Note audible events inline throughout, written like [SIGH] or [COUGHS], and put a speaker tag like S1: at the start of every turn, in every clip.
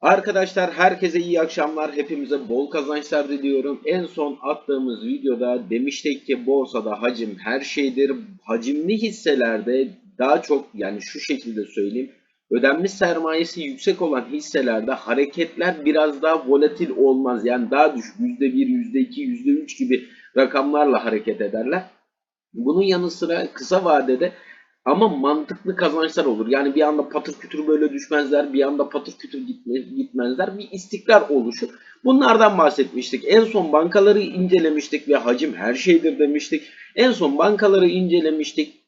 S1: Arkadaşlar herkese iyi akşamlar. Hepimize bol kazançlar diliyorum. En son attığımız videoda demiştik ki borsada hacim her şeydir. Hacimli hisselerde daha çok yani şu şekilde söyleyeyim. Ödenmiş sermayesi yüksek olan hisselerde hareketler biraz daha volatil olmaz. Yani daha düşük %1, %2, %3 gibi rakamlarla hareket ederler. Bunun yanı sıra kısa vadede ama mantıklı kazançlar olur. Yani bir anda patır kütür böyle düşmezler, bir anda patır kütür gitme, gitmezler. Bir istikrar oluşur. Bunlardan bahsetmiştik. En son bankaları incelemiştik ve hacim her şeydir demiştik. En son bankaları incelemiştik.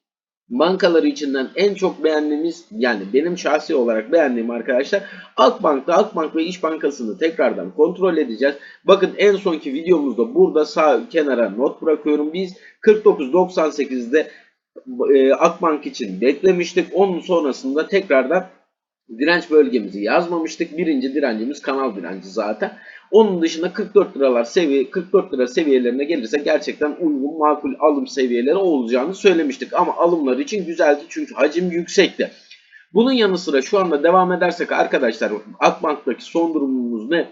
S1: Bankaları içinden en çok beğendiğimiz yani benim şahsi olarak beğendiğim arkadaşlar Akbank'ta Akbank ve İş Bankası'nı tekrardan kontrol edeceğiz. Bakın en sonki videomuzda burada sağ kenara not bırakıyorum. Biz 49.98'de e, Akbank için beklemiştik. Onun sonrasında tekrardan direnç bölgemizi yazmamıştık. Birinci direncimiz kanal direnci zaten. Onun dışında 44 liralar seviye 44 lira seviyelerine gelirse gerçekten uygun makul alım seviyeleri olacağını söylemiştik. Ama alımlar için güzeldi çünkü hacim yüksekti. Bunun yanı sıra şu anda devam edersek arkadaşlar Akbank'taki son durumumuz ne?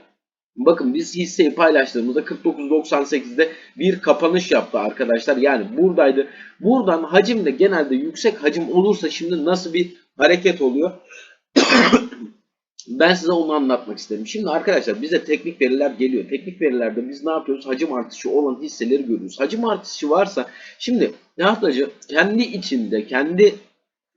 S1: Bakın biz hisseyi paylaştığımızda 49.98'de bir kapanış yaptı arkadaşlar. Yani buradaydı. Buradan hacim de genelde yüksek hacim olursa şimdi nasıl bir hareket oluyor? [COUGHS] ben size onu anlatmak istedim. Şimdi arkadaşlar bize teknik veriler geliyor. Teknik verilerde biz ne yapıyoruz? Hacim artışı olan hisseleri görüyoruz. Hacim artışı varsa şimdi yaptıcı kendi içinde kendi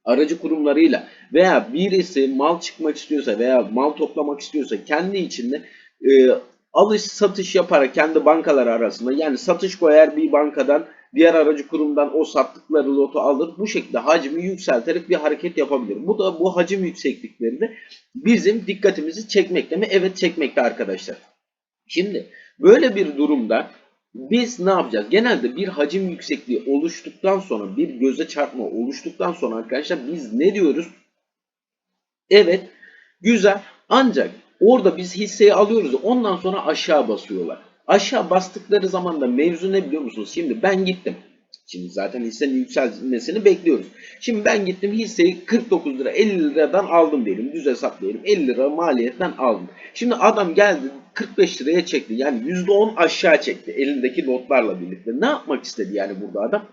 S1: aracı kurumlarıyla veya birisi mal çıkmak istiyorsa veya mal toplamak istiyorsa kendi içinde e, alış satış yaparak kendi bankalar arasında yani satış koyar bir bankadan diğer aracı kurumdan o sattıkları lotu alır. Bu şekilde hacmi yükselterek bir hareket yapabilir. Bu da bu hacim yüksekliklerinde bizim dikkatimizi çekmekte mi? Evet çekmekte arkadaşlar. Şimdi böyle bir durumda biz ne yapacağız? Genelde bir hacim yüksekliği oluştuktan sonra bir göze çarpma oluştuktan sonra arkadaşlar biz ne diyoruz? Evet güzel ancak orada biz hisseyi alıyoruz ondan sonra aşağı basıyorlar. Aşağı bastıkları zaman da mevzu ne biliyor musunuz? Şimdi ben gittim. Şimdi zaten hissenin yükselmesini bekliyoruz. Şimdi ben gittim hisseyi 49 lira 50 liradan aldım diyelim. Düz hesaplayalım. 50 lira maliyetten aldım. Şimdi adam geldi 45 liraya çekti. Yani %10 aşağı çekti elindeki notlarla birlikte. Ne yapmak istedi yani burada adam?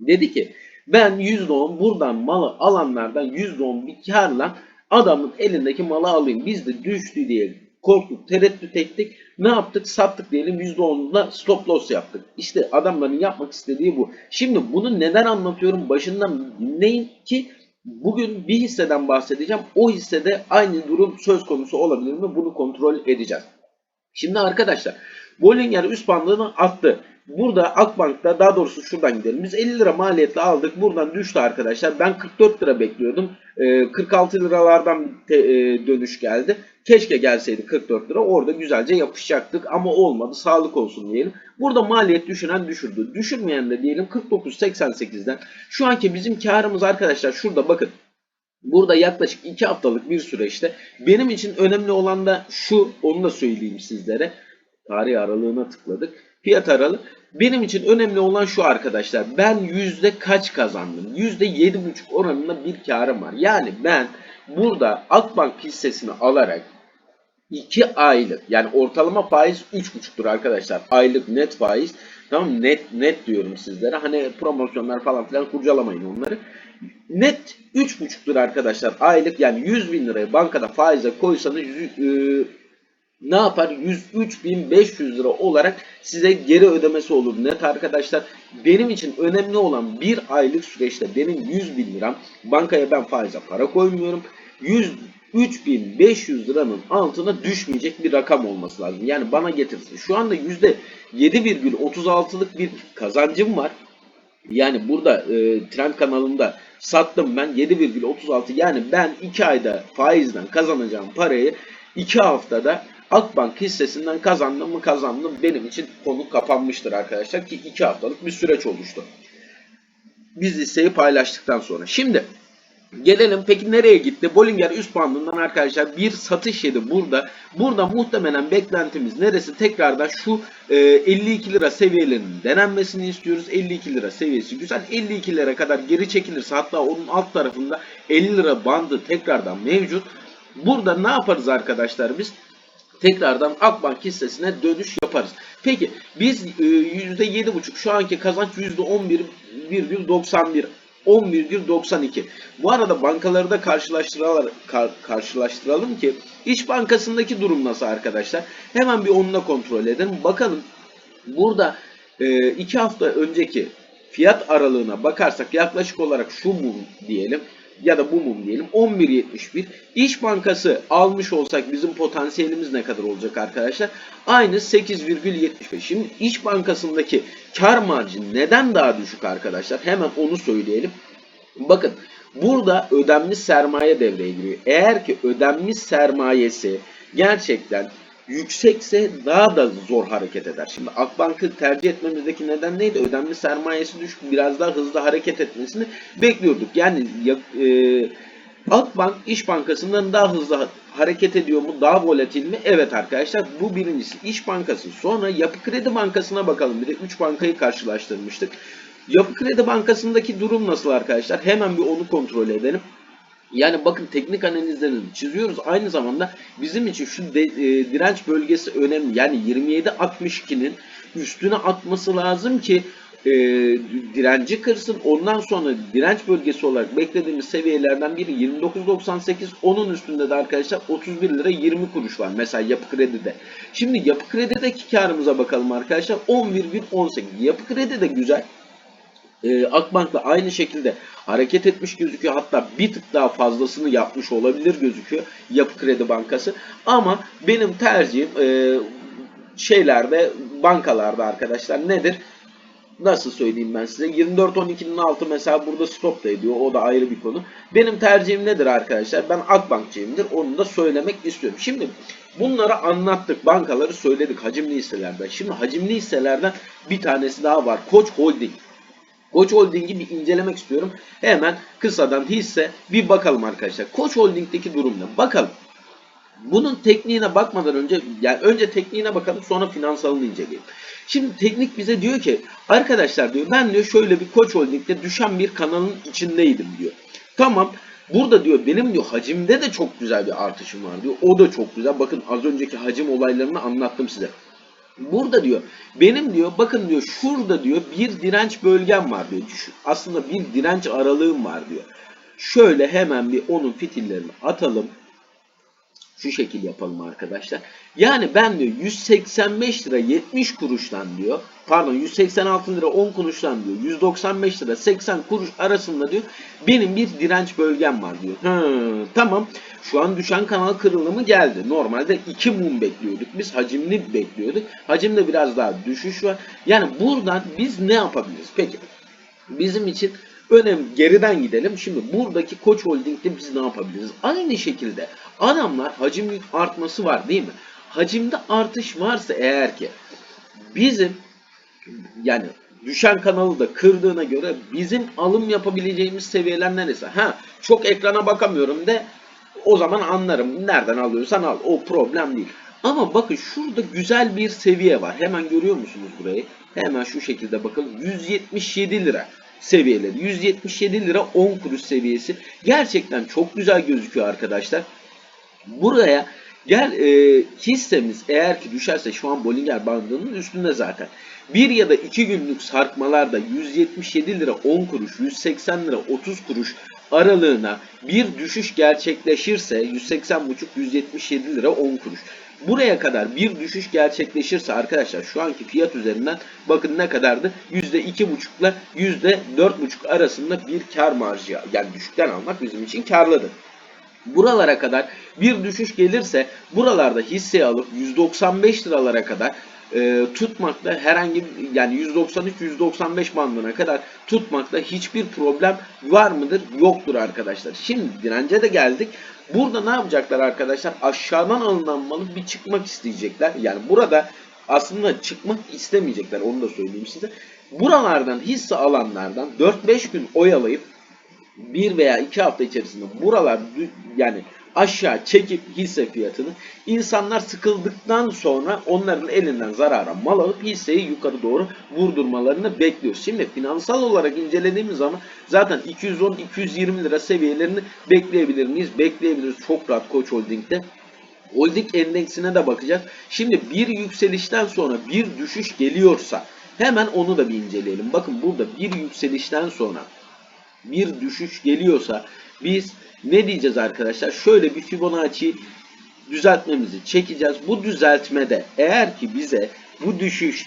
S1: Dedi ki ben %10 buradan malı alanlardan %10 bir karla adamın elindeki malı alayım. Biz de düştü diye korktuk, tereddüt ettik. Ne yaptık? Sattık diyelim %10'da stop loss yaptık. İşte adamların yapmak istediği bu. Şimdi bunu neden anlatıyorum? Başından dinleyin ki bugün bir hisseden bahsedeceğim. O hissede aynı durum söz konusu olabilir mi? Bunu kontrol edeceğiz. Şimdi arkadaşlar Bollinger üst bandını attı. Burada Akbank'ta daha doğrusu şuradan gidelim. Biz 50 lira maliyetle aldık. Buradan düştü arkadaşlar. Ben 44 lira bekliyordum. 46 liralardan dönüş geldi. Keşke gelseydi 44 lira. Orada güzelce yapışacaktık ama olmadı. Sağlık olsun diyelim. Burada maliyet düşüren düşürdü. Düşürmeyen de diyelim 49.88'den. Şu anki bizim karımız arkadaşlar şurada bakın. Burada yaklaşık 2 haftalık bir süreçte benim için önemli olan da şu onu da söyleyeyim sizlere. Tarih aralığına tıkladık. Fiyat aralığı. Benim için önemli olan şu arkadaşlar. Ben yüzde kaç kazandım? Yüzde yedi buçuk oranında bir karım var. Yani ben burada Akbank hissesini alarak 2 aylık yani ortalama faiz 3,5'tur arkadaşlar. Aylık net faiz. Tamam net net diyorum sizlere. Hani promosyonlar falan filan kurcalamayın onları. Net 3,5'tur arkadaşlar. Aylık yani 100 bin liraya bankada faize koysanız e, ne yapar? 103.500 lira olarak size geri ödemesi olur net arkadaşlar. Benim için önemli olan bir aylık süreçte benim 100 bin liram bankaya ben faize para koymuyorum. 100 3500 liranın altına düşmeyecek bir rakam olması lazım. Yani bana getirsin. Şu anda %7,36'lık bir kazancım var. Yani burada e, trend kanalında sattım ben 7,36 yani ben 2 ayda faizden kazanacağım parayı 2 haftada Akbank hissesinden kazandım mı kazandım benim için konu kapanmıştır arkadaşlar ki 2 haftalık bir süreç oluştu. Biz listeyi paylaştıktan sonra. Şimdi Gelelim peki nereye gitti? Bollinger üst bandından arkadaşlar bir satış yedi burada. Burada muhtemelen beklentimiz neresi? Tekrardan şu e, 52 lira seviyelerinin denenmesini istiyoruz. 52 lira seviyesi güzel. 52 lira kadar geri çekilirse hatta onun alt tarafında 50 lira bandı tekrardan mevcut. Burada ne yaparız arkadaşlar biz? Tekrardan Akbank hissesine dönüş yaparız. Peki biz e, %7,5 şu anki kazanç %11,91 10,92. Bu arada bankaları da karşılaştıralım, kar- karşılaştıralım ki İş Bankası'ndaki durum nasıl arkadaşlar? Hemen bir onunla kontrol edelim. Bakalım burada e, iki hafta önceki fiyat aralığına bakarsak yaklaşık olarak şu mum diyelim ya da bu mum diyelim 11.71. İş Bankası almış olsak bizim potansiyelimiz ne kadar olacak arkadaşlar? Aynı 8,75. Şimdi İş Bankası'ndaki kar marjı neden daha düşük arkadaşlar? Hemen onu söyleyelim. Bakın burada ödenmiş sermaye devreye giriyor. Eğer ki ödenmiş sermayesi gerçekten yüksekse daha da zor hareket eder. Şimdi Akbank'ı tercih etmemizdeki neden neydi? Ödenmiş sermayesi düşük, biraz daha hızlı hareket etmesini bekliyorduk. Yani ya- e, Akbank İş Bankası'ndan daha hızlı ha- hareket ediyor mu? Daha volatil mi? Evet arkadaşlar bu birincisi. İş Bankası. Sonra Yapı Kredi Bankası'na bakalım. Bir de 3 bankayı karşılaştırmıştık. Yapı Kredi Bankası'ndaki durum nasıl arkadaşlar? Hemen bir onu kontrol edelim. Yani bakın teknik analizlerini çiziyoruz. Aynı zamanda bizim için şu de- e, direnç bölgesi önemli. Yani 27.62'nin üstüne atması lazım ki e, direnci kırsın. Ondan sonra direnç bölgesi olarak beklediğimiz seviyelerden biri 29.98. Onun üstünde de arkadaşlar 31 lira 20 kuruş var. Mesela yapı kredide. Şimdi yapı kredideki karımıza bakalım arkadaşlar. 11,18. Yapı kredi de güzel. Ee, Akbank'la aynı şekilde hareket etmiş gözüküyor. Hatta bir tık daha fazlasını yapmış olabilir gözüküyor Yapı Kredi Bankası. Ama benim tercihim e, şeylerde bankalarda arkadaşlar nedir? Nasıl söyleyeyim ben size? 24-12'nin altı mesela burada stop da ediyor. O da ayrı bir konu. Benim tercihim nedir arkadaşlar? Ben Akbankçıyımdır. Onu da söylemek istiyorum. Şimdi bunları anlattık. Bankaları söyledik hacimli hisselerden. Şimdi hacimli hisselerden bir tanesi daha var. Koç Holding. Koç Holding'i bir incelemek istiyorum. Hemen kısadan hisse bir bakalım arkadaşlar. Koç Holding'deki durum ne? Bakalım. Bunun tekniğine bakmadan önce yani önce tekniğine bakalım sonra finansalını inceleyelim. Şimdi teknik bize diyor ki arkadaşlar diyor ben diyor şöyle bir Koç Holding'de düşen bir kanalın içindeydim diyor. Tamam burada diyor benim diyor hacimde de çok güzel bir artışım var diyor. O da çok güzel. Bakın az önceki hacim olaylarını anlattım size. Burada diyor benim diyor bakın diyor şurada diyor bir direnç bölgem var diyor. Aslında bir direnç aralığım var diyor. Şöyle hemen bir onun fitillerini atalım. Şu şekil yapalım arkadaşlar. Yani ben diyor 185 lira 70 kuruştan diyor. Pardon 186 lira 10 kuruştan diyor. 195 lira 80 kuruş arasında diyor. Benim bir direnç bölgem var diyor. Hı, tamam. Şu an düşen kanal kırılımı geldi. Normalde 2 mum bekliyorduk. Biz hacimli bekliyorduk. Hacimde biraz daha düşüş var. Yani buradan biz ne yapabiliriz? Peki. Bizim için önem geriden gidelim. Şimdi buradaki Koç Holding'de biz ne yapabiliriz? Aynı şekilde adamlar hacim artması var değil mi? Hacimde artış varsa eğer ki bizim yani düşen kanalı da kırdığına göre bizim alım yapabileceğimiz seviyeler neresi? Ha çok ekrana bakamıyorum de o zaman anlarım. Nereden alıyorsan al. O problem değil. Ama bakın şurada güzel bir seviye var. Hemen görüyor musunuz burayı? Hemen şu şekilde bakın. 177 lira seviyeleri. 177 lira 10 kuruş seviyesi. Gerçekten çok güzel gözüküyor arkadaşlar. Buraya gel e, hissemiz eğer ki düşerse şu an Bollinger bandının üstünde zaten. Bir ya da iki günlük sarkmalarda 177 lira 10 kuruş, 180 lira 30 kuruş aralığına bir düşüş gerçekleşirse 180,5 177 lira 10 kuruş. Buraya kadar bir düşüş gerçekleşirse arkadaşlar şu anki fiyat üzerinden bakın ne kadardı? %2,5 ile %4,5 arasında bir kar marjı yani düşükten almak bizim için karlıdır buralara kadar bir düşüş gelirse buralarda hisse alıp 195 liralara kadar e, tutmakta herhangi yani 193-195 bandına kadar tutmakta hiçbir problem var mıdır? Yoktur arkadaşlar. Şimdi dirence de geldik. Burada ne yapacaklar arkadaşlar? Aşağıdan alınan malı bir çıkmak isteyecekler. Yani burada aslında çıkmak istemeyecekler. Onu da söyleyeyim size. Buralardan hisse alanlardan 4-5 gün oyalayıp bir veya iki hafta içerisinde buralar yani aşağı çekip hisse fiyatını insanlar sıkıldıktan sonra onların elinden zarara mal alıp hisseyi yukarı doğru vurdurmalarını bekliyoruz. Şimdi finansal olarak incelediğimiz zaman zaten 210-220 lira seviyelerini bekleyebilir miyiz? Bekleyebiliriz çok rahat Koç Holding'de. Holding endeksine de bakacağız. Şimdi bir yükselişten sonra bir düşüş geliyorsa hemen onu da bir inceleyelim. Bakın burada bir yükselişten sonra bir düşüş geliyorsa biz ne diyeceğiz arkadaşlar? Şöyle bir Fibonacci düzeltmemizi çekeceğiz. Bu düzeltmede eğer ki bize bu düşüş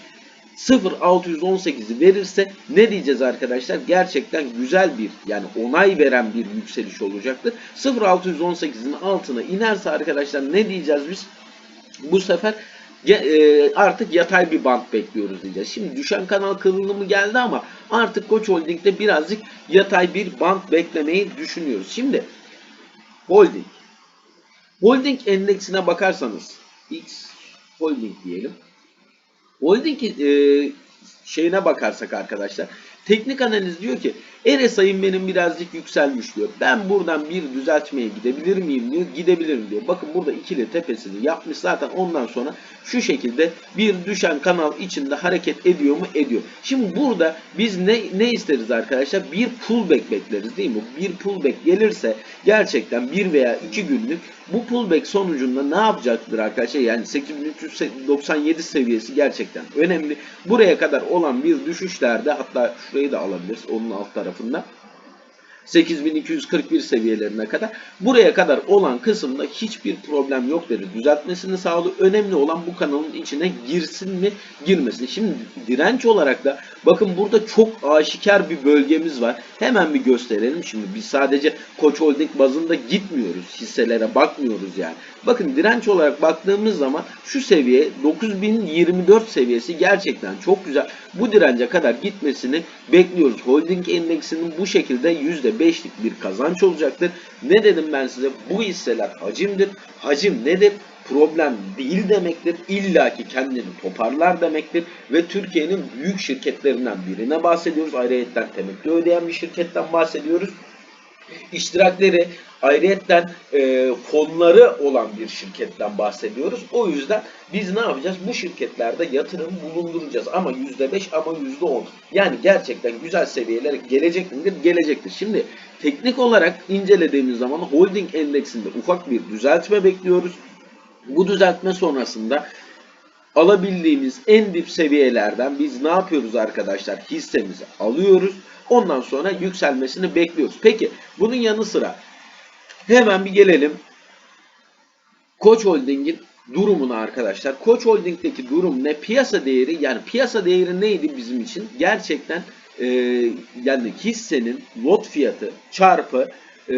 S1: 0.618'i verirse ne diyeceğiz arkadaşlar? Gerçekten güzel bir yani onay veren bir yükseliş olacaktır. 0.618'in altına inerse arkadaşlar ne diyeceğiz biz? Bu sefer artık yatay bir bant bekliyoruz diyeceğiz. Şimdi düşen kanal kırılımı geldi ama artık Koç Holding'de birazcık yatay bir bant beklemeyi düşünüyoruz. Şimdi Holding. Holding endeksine bakarsanız X Holding diyelim. Holding e, şeyine bakarsak arkadaşlar teknik analiz diyor ki RSI'm benim birazcık yükselmiş diyor. Ben buradan bir düzeltmeye gidebilir miyim diyor. Gidebilirim diyor. Bakın burada ikili tepesini yapmış zaten ondan sonra şu şekilde bir düşen kanal içinde hareket ediyor mu? Ediyor. Şimdi burada biz ne, ne isteriz arkadaşlar? Bir pullback bekleriz değil mi? Bir pullback gelirse gerçekten bir veya iki günlük bu pullback sonucunda ne yapacaktır arkadaşlar? Yani 8397 seviyesi gerçekten önemli. Buraya kadar olan bir düşüşlerde hatta şurayı da alabiliriz onun alt tarafında. 8241 seviyelerine kadar buraya kadar olan kısımda hiçbir problem yok dedi. Düzeltmesini sağlıyor. Önemli olan bu kanalın içine girsin mi girmesin. Şimdi direnç olarak da bakın burada çok aşikar bir bölgemiz var. Hemen bir gösterelim. Şimdi biz sadece Koç Holding bazında gitmiyoruz. Hisselere bakmıyoruz yani. Bakın direnç olarak baktığımız zaman şu seviye 9024 seviyesi gerçekten çok güzel. Bu dirence kadar gitmesini bekliyoruz. Holding endeksinin bu şekilde %5'lik bir kazanç olacaktır. Ne dedim ben size? Bu hisseler hacimdir. Hacim nedir? Problem değil demektir. İlla ki kendini toparlar demektir. Ve Türkiye'nin büyük şirketlerinden birine bahsediyoruz. Ayrıyetten temettü ödeyen bir şirketten bahsediyoruz iştirakleri ayrıyetten e, fonları olan bir şirketten bahsediyoruz. O yüzden biz ne yapacağız? Bu şirketlerde yatırım bulunduracağız. Ama %5 ama %10. Yani gerçekten güzel seviyelere gelecek midir? Gelecektir. Şimdi teknik olarak incelediğimiz zaman holding endeksinde ufak bir düzeltme bekliyoruz. Bu düzeltme sonrasında alabildiğimiz en dip seviyelerden biz ne yapıyoruz arkadaşlar? Hissemizi alıyoruz. Ondan sonra yükselmesini bekliyoruz. Peki bunun yanı sıra hemen bir gelelim Koç Holding'in durumuna arkadaşlar. Koç Holding'deki durum ne? Piyasa değeri yani piyasa değeri neydi bizim için? Gerçekten e, yani hissenin lot fiyatı çarpı e,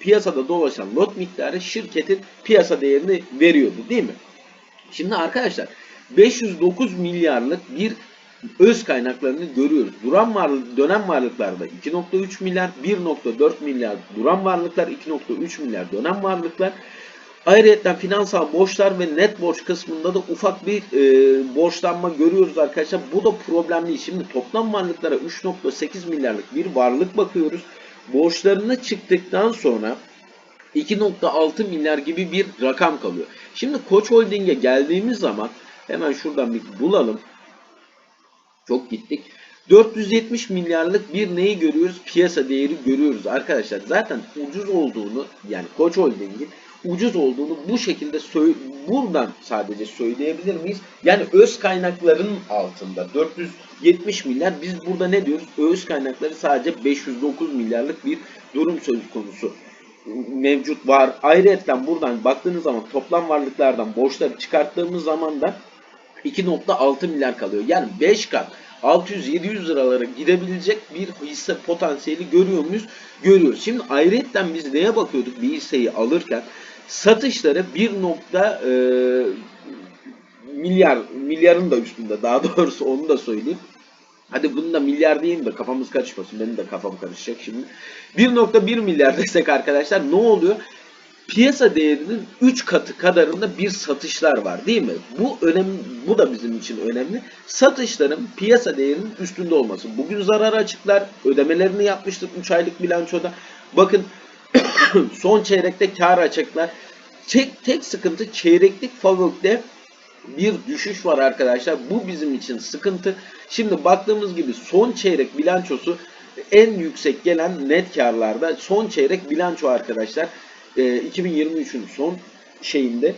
S1: piyasada dolaşan lot miktarı şirketin piyasa değerini veriyordu değil mi? Şimdi arkadaşlar 509 milyarlık bir öz kaynaklarını görüyoruz. Duran varlık, dönem varlıklarda 2.3 milyar, 1.4 milyar duran varlıklar, 2.3 milyar dönem varlıklar. Ayrıca finansal borçlar ve net borç kısmında da ufak bir e, borçlanma görüyoruz arkadaşlar. Bu da problemli. Şimdi toplam varlıklara 3.8 milyarlık bir varlık bakıyoruz. Borçlarını çıktıktan sonra 2.6 milyar gibi bir rakam kalıyor. Şimdi Koç Holding'e geldiğimiz zaman hemen şuradan bir bulalım. Çok gittik. 470 milyarlık bir neyi görüyoruz? Piyasa değeri görüyoruz arkadaşlar. Zaten ucuz olduğunu yani Koç Holding'in ucuz olduğunu bu şekilde buradan sadece söyleyebilir miyiz? Yani öz kaynakların altında 470 milyar biz burada ne diyoruz? Öz kaynakları sadece 509 milyarlık bir durum söz konusu mevcut var. Ayrıca buradan baktığınız zaman toplam varlıklardan borçları çıkarttığımız zaman da 2.6 milyar kalıyor. Yani 5 kat 600-700 liralara gidebilecek bir hisse potansiyeli görüyor muyuz? Görüyoruz. Şimdi ayrıyetten biz neye bakıyorduk bir hisseyi alırken? Satışları 1. E, milyar, milyarın da üstünde daha doğrusu onu da söyleyeyim. Hadi bunu da milyar diyeyim de kafamız karışmasın. Benim de kafam karışacak şimdi. 1.1 milyar desek arkadaşlar ne oluyor? piyasa değerinin 3 katı kadarında bir satışlar var değil mi? Bu önemli, bu da bizim için önemli. Satışların piyasa değerinin üstünde olması. Bugün zarar açıklar ödemelerini yapmıştık 3 aylık bilançoda. Bakın [COUGHS] son çeyrekte kar açacaklar. Tek tek sıkıntı çeyreklik favoritte bir düşüş var arkadaşlar. Bu bizim için sıkıntı. Şimdi baktığımız gibi son çeyrek bilançosu en yüksek gelen net karlarda son çeyrek bilanço arkadaşlar. Ee, 2023'ün son şeyinde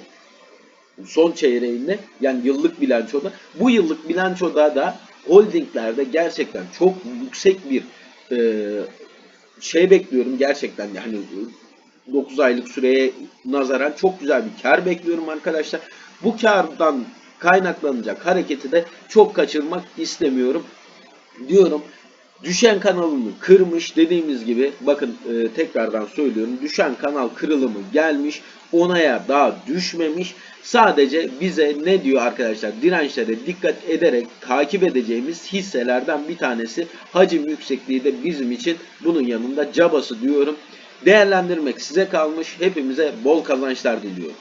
S1: son çeyreğinde yani yıllık bilançoda bu yıllık bilançoda da holdinglerde gerçekten çok yüksek bir e, şey bekliyorum gerçekten yani 9 aylık süreye nazaran çok güzel bir kar bekliyorum arkadaşlar. Bu kardan kaynaklanacak hareketi de çok kaçırmak istemiyorum diyorum. Düşen kanalını kırmış dediğimiz gibi bakın e, tekrardan söylüyorum düşen kanal kırılımı gelmiş onaya daha düşmemiş sadece bize ne diyor arkadaşlar dirençlere dikkat ederek takip edeceğimiz hisselerden bir tanesi hacim yüksekliği de bizim için bunun yanında cabası diyorum değerlendirmek size kalmış hepimize bol kazançlar diliyorum.